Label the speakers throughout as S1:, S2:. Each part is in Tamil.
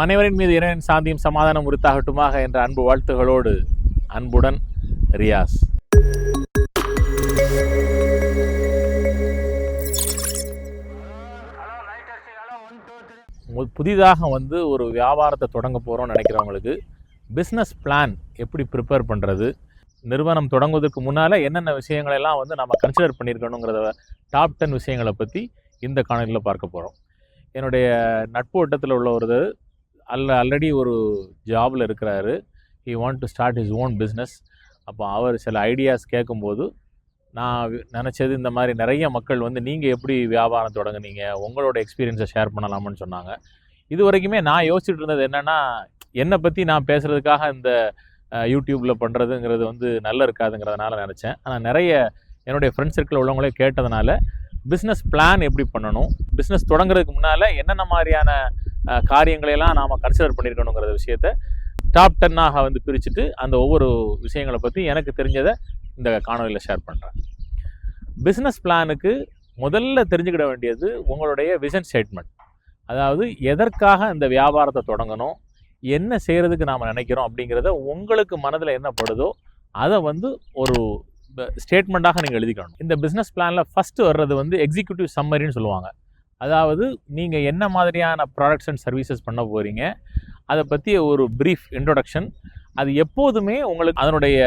S1: நம் அனைவரின் மீது இறைவன் சாந்தியும் சமாதானம் உறுத்தாகட்டுமாக என்ற அன்பு வாழ்த்துகளோடு அன்புடன் ரியாஸ். புதிதாக வந்து ஒரு வியாபாரத்தை தொடங்க போகிறோம்னு நினைக்கிறவங்களுக்கு பிஸ்னஸ் பிளான் எப்படி ப்ரிப்பேர் பண்ணுறது நிறுவனம் தொடங்குவதற்கு முன்னால் என்னென்ன விஷயங்களெல்லாம் வந்து நம்ம கன்சிடர் பண்ணியிருக்கணுங்கிறத டாப் டென் விஷயங்களை பற்றி இந்த காணொலியில் பார்க்க போகிறோம் என்னுடைய நட்பு வட்டத்தில் உள்ள ஒரு அல்ல ஆல்ரெடி ஒரு ஜாபில் இருக்கிறாரு. He want to start his own business அப்போ அவர் சில ஐடியாஸ் கேட்கும்போது நான் நினச்சது இந்த மாதிரி நிறைய மக்கள் வந்து நீங்கள் எப்படி வியாபாரம் தொடங்குனீங்க? உங்களோட எக்ஸ்பீரியன்ஸை ஷேர் பண்ணலாம்னு சொன்னாங்க. இது வரைக்குமே நான் யோசிச்சுட்டு இருந்தது என்னென்னா என்னை பற்றி நான் பேசுகிறதுக்காக இந்த யூடியூப்பில் பண்ணுறதுங்கிறது வந்து நல்லா இருக்காதுங்கிறதுனால நினச்சேன். ஆனால் நிறைய என்னுடைய ஃப்ரெண்ட்ஸ் சர்க்கிள் உள்ளவங்களே கேட்டதுனால பிஸ்னஸ் பிளான் எப்படி பண்ணணும்? பிஸ்னஸ் தொடங்குறதுக்கு முன்னால் என்னென்ன மாதிரியான காரியங்களையெல்லாம் நாம் கன்சிடர் பண்ணியிருக்கணுங்கிற விஷயத்த டாப் டென்னாக வந்து பிரிச்சுட்டு அந்த ஒவ்வொரு விஷயங்களை பற்றி எனக்கு தெரிஞ்சதை இந்த காணொலியில் ஷேர் பண்ணுறேன் பிஸ்னஸ் பிளானுக்கு முதல்ல தெரிஞ்சுக்கிட வேண்டியது உங்களுடைய விஷன் ஸ்டேட்மெண்ட் அதாவது எதற்காக இந்த வியாபாரத்தை தொடங்கணும் என்ன செய்கிறதுக்கு நாம் நினைக்கிறோம் அப்படிங்கிறத உங்களுக்கு மனதில் என்ன படுதோ அதை வந்து ஒரு ஸ்டேட்மெண்ட்டாக நீங்கள் எழுதிக்கணும். இந்த பிஸ்னஸ் பிளானில் ஃபஸ்ட்டு வர்றது வந்து எக்ஸிக்யூட்டிவ் சம்மரின்னு சொல்லுவாங்க. அதாவது நீங்கள் என்ன மாதிரியான ப்ராடக்ட்ஸ் அண்ட் சர்வீசஸ் பண்ண போகிறீங்க அதை பற்றிய ஒரு ப்ரீஃப் இன்ட்ரொடக்ஷன் அது எப்போதுமே உங்களுக்கு அதனுடைய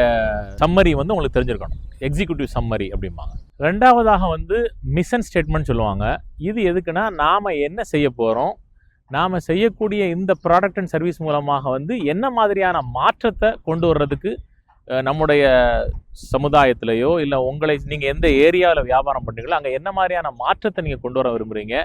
S1: சம்மரி வந்து உங்களுக்கு தெரிஞ்சிருக்கணும். எக்ஸிக்யூட்டிவ் சம்மரி அப்படிம்பாங்க. ரெண்டாவதாக வந்து மிஷன் ஸ்டேட்மெண்ட் சொல்லுவாங்க. இது எதுக்குன்னா நாம் என்ன செய்ய போகிறோம் நாம் செய்யக்கூடிய இந்த ப்ராடக்ட் அண்ட் சர்வீஸ் மூலமாக வந்து என்ன மாதிரியான மாற்றத்தை கொண்டு வர்றதுக்கு நம்முடைய சமுதாயத்திலேயோ இல்லை உங்களை நீங்கள் எந்த ஏரியாவில் வியாபாரம் பண்ணுறீங்களோ அங்கே என்ன மாதிரியான மாற்றத்தை நீங்கள் கொண்டு வர விரும்புகிறீங்க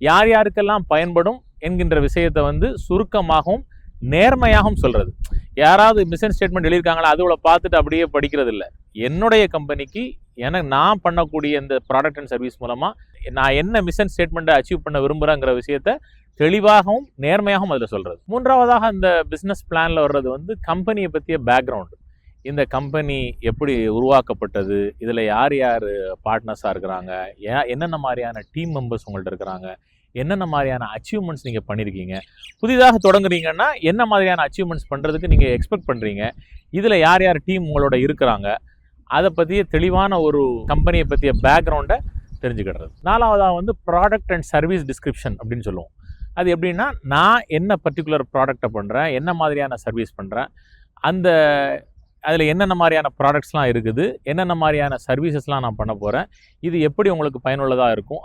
S1: யார் யாருக்கெல்லாம் பயன்படும் என்கின்ற விஷயத்தை வந்து சுருக்கமாகவும் நேர்மையாகவும் சொல்கிறது யாராவது மிஷன் ஸ்டேட்மெண்ட் எழுதியிருக்காங்களா அதுவள பார்த்துட்டு அப்படியே படிக்கிறது இல்லை. என்னுடைய கம்பெனிக்கு எனக்கு நான் பண்ணக்கூடிய இந்த ப்ராடக்ட் அண்ட் சர்வீஸ் மூலமாக நான் என்ன மிஷன் ஸ்டேட்மெண்ட்டை அச்சீவ் பண்ண விரும்புகிறேங்கிற விஷயத்த தெளிவாகவும் நேர்மையாகவும் அதில் சொல்கிறது மூன்றாவதாக இந்த பிஸ்னஸ் பிளானில் வர்றது வந்து கம்பெனியை பற்றிய பேக்ரவுண்டு இந்த கம்பெனி எப்படி உருவாக்கப்பட்டது? இதில் யார் யார் பார்ட்னர்ஸாக இருக்கிறாங்க? ஏன் என்னென்ன மாதிரியான டீம் மெம்பர்ஸ் உங்கள்கிட்ட இருக்கிறாங்க? என்னென்ன மாதிரியான அச்சீவ்மெண்ட்ஸ் நீங்கள் பண்ணியிருக்கீங்க புதிதாக தொடங்குறீங்கன்னா என்ன மாதிரியான அச்சீவ்மெண்ட்ஸ் பண்ணுறதுக்கு நீங்கள் எக்ஸ்பெக்ட் பண்ணுறீங்க இதில் யார் யார் டீம் உங்களோட இருக்கிறாங்க? அதை பற்றிய தெளிவான ஒரு கம்பெனியை பற்றிய பேக்ரவுண்டை தெரிஞ்சுக்கிடுறது. நாலாவதாக வந்து ப்ராடக்ட் அண்ட் சர்வீஸ் டிஸ்கிரிப்ஷன் அப்படின்னு சொல்லுவோம். அது எப்படின்னா நான் என்ன பர்டிகுலர் ப்ராடக்டை பண்ணுறேன் என்ன மாதிரியான சர்வீஸ் பண்ணுறேன் அந்த அதில் என்னென்ன மாதிரியான ப்ராடக்ட்ஸ்லாம் இருக்குது என்னென்ன மாதிரியான சர்வீசஸ்லாம் நான் பண்ண போகிறேன் இது எப்படி உங்களுக்கு பயனுள்ளதாக இருக்கும்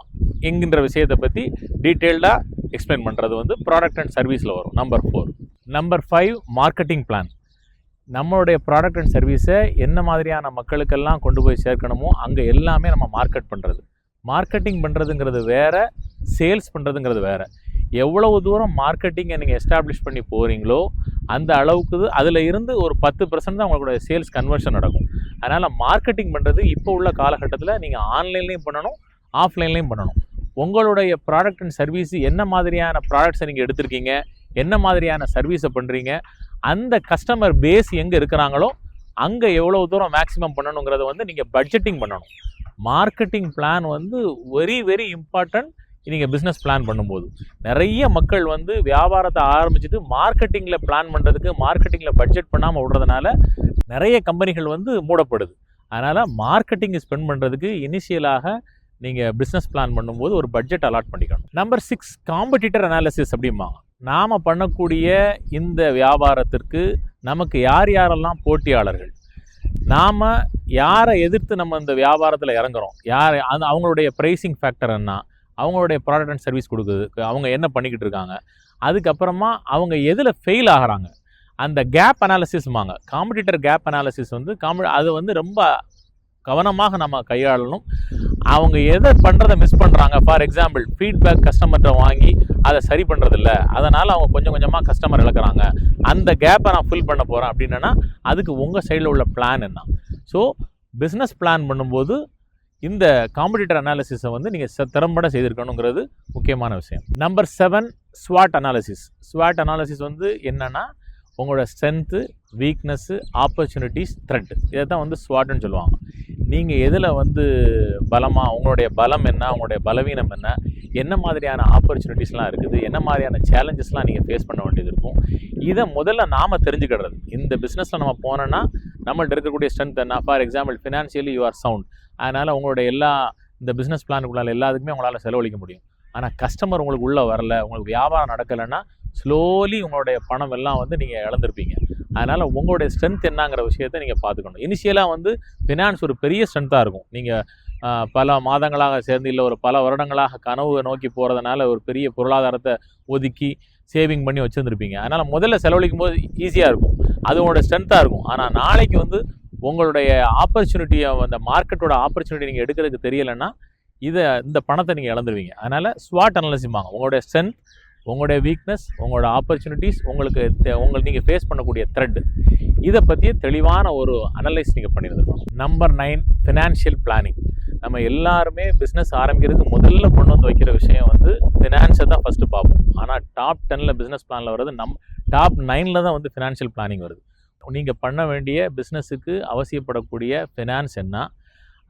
S1: என்கின்ற விஷயத்தை பற்றி டீட்டெயில்டாக எக்ஸ்பிளைன் பண்ணுறது வந்து ப்ராடக்ட் அண்ட் சர்வீஸில் வரும். Number four number five marketing plan நம்மளுடைய ப்ராடக்ட் அண்ட் சர்வீஸை என்ன மாதிரியான மக்களுக்கெல்லாம் கொண்டு போய் சேர்க்கணுமோ அங்கே எல்லாமே நம்ம மார்க்கெட் பண்ணுறது மார்க்கெட்டிங் பண்ணுறதுங்கிறது வேறு சேல்ஸ் பண்ணுறதுங்கிறது வேறு. எவ்வளவு தூரம் மார்க்கெட்டிங்கை நீங்கள் எஸ்டாப்ளிஷ் பண்ணி போகிறீங்களோ அந்த அளவுக்கு அதில் இருந்து ஒரு பத்து பர்சன்ட் தான் உங்களுடைய சேல்ஸ் கன்வர்ஷன் நடக்கும். அதனால் மார்க்கெட்டிங் பண்ணுறது இப்போ உள்ள காலகட்டத்தில் நீங்கள் ஆன்லைன்லேயும் பண்ணணும் ஆஃப்லைன்லேயும் பண்ணணும். உங்களுடைய ப்ராடக்ட் அண்ட் சர்வீஸ் என்ன மாதிரியான ப்ராடக்ட்ஸை நீங்கள் எடுத்திருக்கீங்க என்ன மாதிரியான சர்வீஸை பண்ணுறீங்க அந்த கஸ்டமர் பேஸ் எங்கே இருக்கிறாங்களோ அங்கே எவ்வளோ தூரம் மேக்ஸிமம் பண்ணணுங்கிறத வந்து நீங்கள் பட்ஜெட்டிங் பண்ணணும். மார்க்கெட்டிங் பிளான் வந்து வெரி வெரி இம்பார்ட்டன்ட் நீங்கள் பிஸ்னஸ் பிளான் பண்ணும்போது. நிறைய மக்கள் வந்து வியாபாரத்தை ஆரம்பிச்சுட்டு மார்க்கெட்டிங்கில் பிளான் பண்ணுறதுக்கு மார்க்கெட்டிங்கில் பட்ஜெட் பண்ணாமல் விடுறதுனால நிறைய கம்பெனிகள் வந்து மூடப்படுது. அதனால் மார்க்கெட்டிங் ஸ்பெண்ட் பண்ணுறதுக்கு இனிஷியலாக நீங்கள் பிஸ்னஸ் பிளான் பண்ணும்போது ஒரு பட்ஜெட் அலாட் பண்ணிக்கணும். நம்பர் சிக்ஸ் காம்படிட்டர் அனாலிசிஸ் அப்படிம்பாங்க. நாம் பண்ணக்கூடிய இந்த வியாபாரத்திற்கு நமக்கு யார் யாரெல்லாம் போட்டியாளர்கள்? நாம் யாரை எதிர்த்து நம்ம இந்த வியாபாரத்தில் இறங்குறோம்? யார் அது அவங்களுடைய ப்ரைசிங் ஃபேக்டர் என்ன? அவங்களுடைய ப்ராடக்ட் அண்ட் சர்வீஸ் கொடுக்குது. அவங்க என்ன பண்ணிக்கிட்டு இருக்காங்க? அதுக்கப்புறமா அவங்க எதில் ஃபெயில் ஆகுறாங்க? அந்த கேப் அனாலிசிஸ்மாங்க காம்படிட்டர் கேப் அனாலிசிஸ் வந்து காம்பி அது வந்து ரொம்ப கவனமாக நம்ம கையாளணும். அவங்க எதை பண்ணுறதை மிஸ் பண்ணுறாங்க ஃபார் எக்ஸாம்பிள் ஃபீட்பேக் கஸ்டமர்கிட்ட வாங்கி அதை சரி பண்ணுறதில்ல அதனால் அவங்க கொஞ்சம் கொஞ்சமாக கஸ்டமர் இழக்கிறாங்க. அந்த கேப்பை நான் ஃபில் பண்ண போகிறேன் அப்படின்னா அதுக்கு உங்கள் சைடில் உள்ள பிளான் என்ன? ஸோ பிஸ்னஸ் பிளான் பண்ணும்போது இந்த காம்படிட்டர் அனாலிசிஸை வந்து நீங்கள் திறம்பட செய்திருக்கணுங்கிறது முக்கியமான விஷயம். நம்பர் செவன் ஸ்வாட் அனாலிசிஸ் ஸ்வாட் அனாலிசிஸ் வந்து என்னென்னா உங்களோட ஸ்ட்ரென்த்து வீக்னஸ்ஸு ஆப்பர்ச்சுனிட்டிஸ் த்ரெட் இதை தான் வந்து ஸ்வாட்னு சொல்லுவாங்க. நீங்கள் எதில் வந்து பலமாக உங்களுடைய பலம் என்ன உங்களுடைய பலவீனம் என்ன என்ன மாதிரியான ஆப்பர்ச்சுனிட்டிஸ்லாம் இருக்குது என்ன மாதிரியான சேலஞ்சஸ்லாம் நீங்கள் ஃபேஸ் பண்ண வேண்டியது இருக்கும் இதை முதல்ல நாம் தெரிஞ்சுக்கிடுறது இந்த பிஸ்னஸில் நம்ம போனோன்னா நம்மள்ட்ட இருக்கக்கூடிய ஸ்ட்ரென்த் என்ன? For example financially you are sound அதனால் உங்களுடைய எல்லா இந்த பிஸ்னஸ் பிளானுக்குள்ள எல்லாத்துக்குமே உங்களால் செலவழிக்க முடியும். ஆனால் கஸ்டமர் உங்களுக்கு உள்ளே வரல உங்களுக்கு வியாபாரம் நடக்கலைன்னா ஸ்லோலி உங்களுடைய பணம் எல்லாம் வந்து நீங்கள் இழந்திருப்பீங்க. அதனால் உங்களுடைய ஸ்ட்ரென்த் என்னங்கிற விஷயத்தை நீங்கள் பார்த்துக்கணும். இனிஷியலாக வந்து ஃபினான்ஸ் ஒரு பெரிய ஸ்ட்ரென்த்தாக இருக்கும். நீங்கள் பல மாதங்களாக சேர்ந்து இல்லை ஒரு பல வருடங்களாக கனவு நோக்கி போகிறதுனால ஒரு பெரிய பொருளாதாரத்தை ஒதுக்கி சேவிங் பண்ணி வச்சுருந்துருப்பீங்க. அதனால் முதல்ல செலவழிக்கும் போது ஈஸியாக இருக்கும். அது உங்களோட ஸ்ட்ரென்த்தாக இருக்கும். ஆனால் நாளைக்கு வந்து உங்களுடைய ஆப்பர்ச்சுனிட்டியை அந்த மார்க்கெட்டோட ஆப்பர்ச்சுனிட்டி நீங்கள் எடுக்கிறதுக்கு தெரியலைன்னா இதை இந்த பணத்தை நீங்கள் இழந்துருவீங்க. அதனால் ஸ்வாட் அனலிசிம்பாங்க உங்களுடைய ஸ்ட்ரென்த் உங்களுடைய வீக்னஸ் உங்களோட ஆப்பர்ச்சுனிட்டிஸ் உங்களுக்கு தே- உங்களுக்கு நீங்கள் ஃபேஸ் பண்ணக்கூடிய த்ரெட் இதை பற்றிய தெளிவான ஒரு அனலைஸ் நீங்கள் பண்ணியிருந்துருக்கணும். நம்பர் நைன் ஃபினான்ஷியல் பிளானிங் நம்ம எல்லாருமே பிஸ்னஸ் ஆரம்பிக்கிறதுக்கு முதல்ல கொண்டு வந்து வைக்கிற விஷயம் வந்து ஃபினான்ஸை தான் ஃபஸ்ட்டு பார்ப்போம். ஆனால் டாப் டெனில் பிஸ்னஸ் பிளானில் வர்றது நம் டாப் நைனில் தான் வந்து ஃபினான்ஷியல் பிளானிங் வருது. நீங்கள் பண்ண வேண்டிய பிஸ்னஸுக்கு அவசியப்படக்கூடிய ஃபினான்ஸ் என்ன?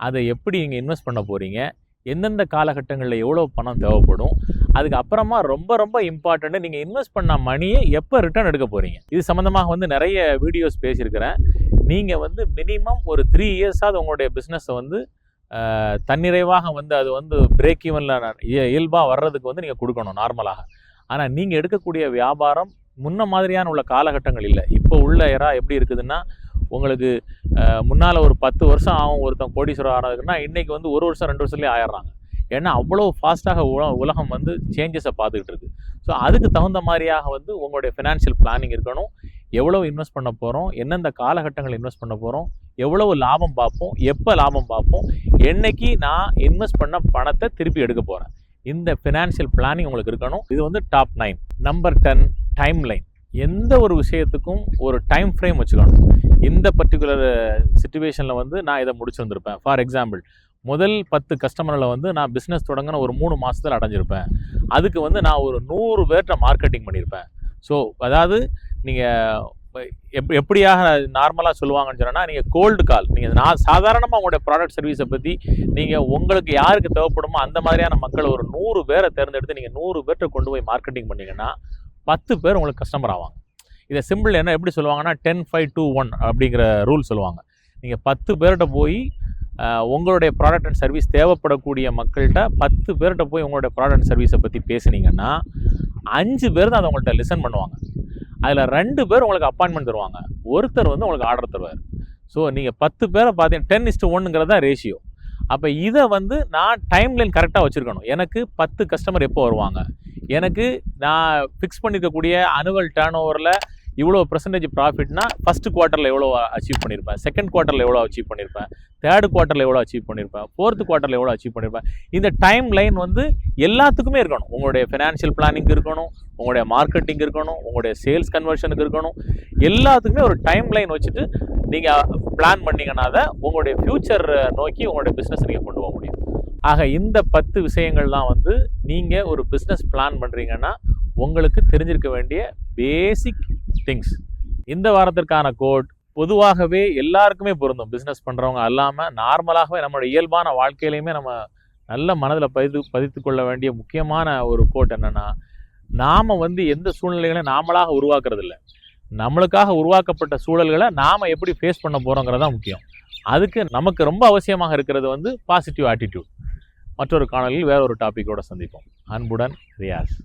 S1: அதை எப்படி நீங்கள் இன்வெஸ்ட் பண்ண போகிறீங்க எந்தெந்த காலகட்டங்களில் எவ்வளோ பணம் தேவைப்படும்? அதுக்கு அப்புறமா ரொம்ப ரொம்ப இம்பார்ட்டண்ட்டு நீங்கள் இன்வெஸ்ட் பண்ண மணியை எப்போ ரிட்டர்ன் எடுக்க போகிறீங்க இது சம்மந்தமாக வந்து நிறைய வீடியோஸ் பேசியிருக்கிறேன். நீங்கள் வந்து மினிமம் ஒரு த்ரீ இயர்ஸாவது உங்களுடைய பிஸ்னஸை வந்து தன்னிறைவாக வந்து அது வந்து பிரேக் ஈவனில் இயல்பாக வர்றதுக்கு வந்து நீங்கள் கொடுக்கணும் நார்மலாக ஆனால் நீங்கள் எடுக்கக்கூடிய வியாபாரம் முன்ன மாதிரியான உள்ள காலகட்டங்கள் இல்லை. இப்போ உள்ள எரா எப்படி இருக்குதுன்னா உங்களுக்கு முன்னால் ஒரு பத்து வருஷம் ஆகும் ஒருத்தன் கோடீஸ்வரர் ஆனதுக்குன்னா இன்றைக்கி வந்து ஒரு வருஷம் ரெண்டு வருஷத்துலேயே ஆயிடுறாங்க. ஏன்னா அவ்வளோ ஃபாஸ்ட்டாக உல உலகம் வந்து சேஞ்சஸை பார்த்துக்கிட்டு இருக்குது ஸோ அதுக்கு தகுந்த மாதிரியாக வந்து உங்களுடைய ஃபினான்ஷியல் பிளானிங் இருக்கணும். எவ்வளோ இன்வெஸ்ட் பண்ண போகிறோம் எந்தெந்த காலகட்டங்கள் இன்வெஸ்ட் பண்ண போகிறோம் எவ்வளவு லாபம் பார்ப்போம் எப்போ லாபம் பார்ப்போம் என்னைக்கு நான் இன்வெஸ்ட் பண்ண பணத்தை திருப்பி எடுக்க போகிறேன் இந்த ஃபினான்ஷியல் பிளானிங் உங்களுக்கு இருக்கணும். இது வந்து top nine number ten timeline எந்த ஒரு விஷயத்துக்கும் ஒரு டைம் ஃப்ரேம் வச்சுக்கணும். இந்த பர்டிகுலர் சுச்சுவேஷனில் வந்து நான் இதை முடிச்சு வந்திருப்பேன் ஃபார் எக்ஸாம்பிள் முதல் பத்து கஸ்டமரில் வந்து நான் பிஸ்னஸ் தொடங்கின ஒரு மூணு மாதத்தில் அடைஞ்சிருப்பேன். அதுக்கு வந்து நான் ஒரு நூறு பேர்கிட்ட மார்க்கெட்டிங் பண்ணியிருப்பேன் ஸோ அதாவது நீங்கள் எப் எப்படியாக நார்மலாக சொல்லுவாங்கன்னு சொன்னால் நீங்கள் கோல்டு கால் நீங்கள் நான் சாதாரணமாக உங்களுடைய ப்ராடக்ட் சர்வீஸை பற்றி நீங்கள் உங்களுக்கு யாருக்கு தேவைப்படுமோ அந்த மாதிரியான மக்கள் ஒரு நூறு பேரை தேர்ந்தெடுத்து நீங்கள் நூறு பேர்கிட்ட கொண்டு போய் மார்க்கெட்டிங் பண்ணீங்கன்னா பத்து பேர் உங்களுக்கு கஸ்டமர் ஆவாங்க. இதை சிம்பிள் என்ன எப்படி சொல்லுவாங்கன்னா டென் ஃபைவ் டூ ஒன் அப்படிங்கிற ரூல் சொல்லுவாங்க. நீங்கள் பத்து பேர்கிட்ட போய் உங்களுடைய ப்ராடக்ட் அண்ட் சர்வீஸ் தேவைப்படக்கூடிய மக்கள்கிட்ட பத்து பேர்கிட்ட போய் உங்களுடைய ப்ராடக்ட் அண்ட் சர்வீஸை பற்றி பேசுனீங்கன்னா அஞ்சு பேர் தான் அதை உங்கள்கிட்ட லிசன் பண்ணுவாங்க. அதில் ரெண்டு பேர் உங்களுக்கு அப்பாயின்மெண்ட் தருவாங்க. ஒருத்தர் வந்து உங்களுக்கு ஆர்டர் தருவார். ஸோ நீங்கள் பத்து பேரை பார்த்தீங்கன்னா டென் இஸ்ட்டு ஒன்றுங்கிறது தான் ரேஷியோ அப்போ இதை வந்து நான் டைம் லைன் கரெக்டாக வச்சுருக்கணும். எனக்கு பத்து கஸ்டமர் எப்போ வருவாங்க? எனக்கு நான் ஃபிக்ஸ் பண்ணியிருக்கக்கூடிய அனுவல் டேர்ன் ஓவரில் இவ்வளோ பர்சன்டேஜ் ப்ராஃபிட்னா ஃபஸ்ட் குவார்ட்டரில் எவ்வளோ அச்சீவ் பண்ணியிருப்பேன் செகண்ட் குவார்ட்டரில் எவ்வளோ அச்சீவ் பண்ணியிருப்பேன் தேர்ட் குவார்ட்டரில் எவ்வளோ அச்சீவ் பண்ணியிருப்பேன் ஃபோர்த் குவார்ட்டரில் எவ்வளோ அச்சீவ் பண்ணியிருப்பேன் இந்த டைம் லைன் வந்து எல்லாத்துக்குமே இருக்கணும். உங்களுடைய ஃபினான்ஷியல் பிளானிங் இருக்கணும் உங்களுடைய மார்க்கெட்டிங் இருக்கணும் உங்களுடைய சேல்ஸ் கன்வர்ஷனுக்கு இருக்கணும். எல்லாத்துக்குமே ஒரு டைம் லைன் வச்சுட்டு நீங்கள் பிளான் பண்ணீங்கன்னா தான் உங்களுடைய ஃப்யூச்சர் நோக்கி உங்களுடைய பிஸ்னஸ் நீங்கள் கொண்டு போக முடியும். ஆக இந்த பத்து விஷயங்கள் தான் வந்து நீங்கள் ஒரு பிஸ்னஸ் பிளான் பண்ணுறீங்கன்னா உங்களுக்கு தெரிஞ்சிருக்க வேண்டிய பேசிக் திங்ஸ் இந்த வாரத்திற்கான கோட் பொதுவாகவே எல்லாருக்குமே பொருந்தும். பிஸ்னஸ் பண்ணுறவங்க அல்லாமல் நார்மலாகவே நம்மளோட இயல்பான வாழ்க்கையிலையுமே நம்ம நல்ல மனதில் பதித்து பதித்து கொள்ள வேண்டிய முக்கியமான ஒரு கோட் என்னென்னா நாம் வந்து எந்த சூழ்நிலைகளையும் நாமளாக உருவாக்குறது இல்லை நம்மளுக்காக உருவாக்கப்பட்ட சூழல்களை நாம் எப்படி ஃபேஸ் பண்ண போகிறோங்கிறது தான் முக்கியம். அதுக்கு நமக்கு ரொம்ப அவசியமாக இருக்கிறது வந்து பாசிட்டிவ் ஆட்டிடியூட் மற்றொரு காணொலியில் வேற ஒரு டாப்பிக்கோடு சந்திப்போம். அன்புடன் ரியாஸ்.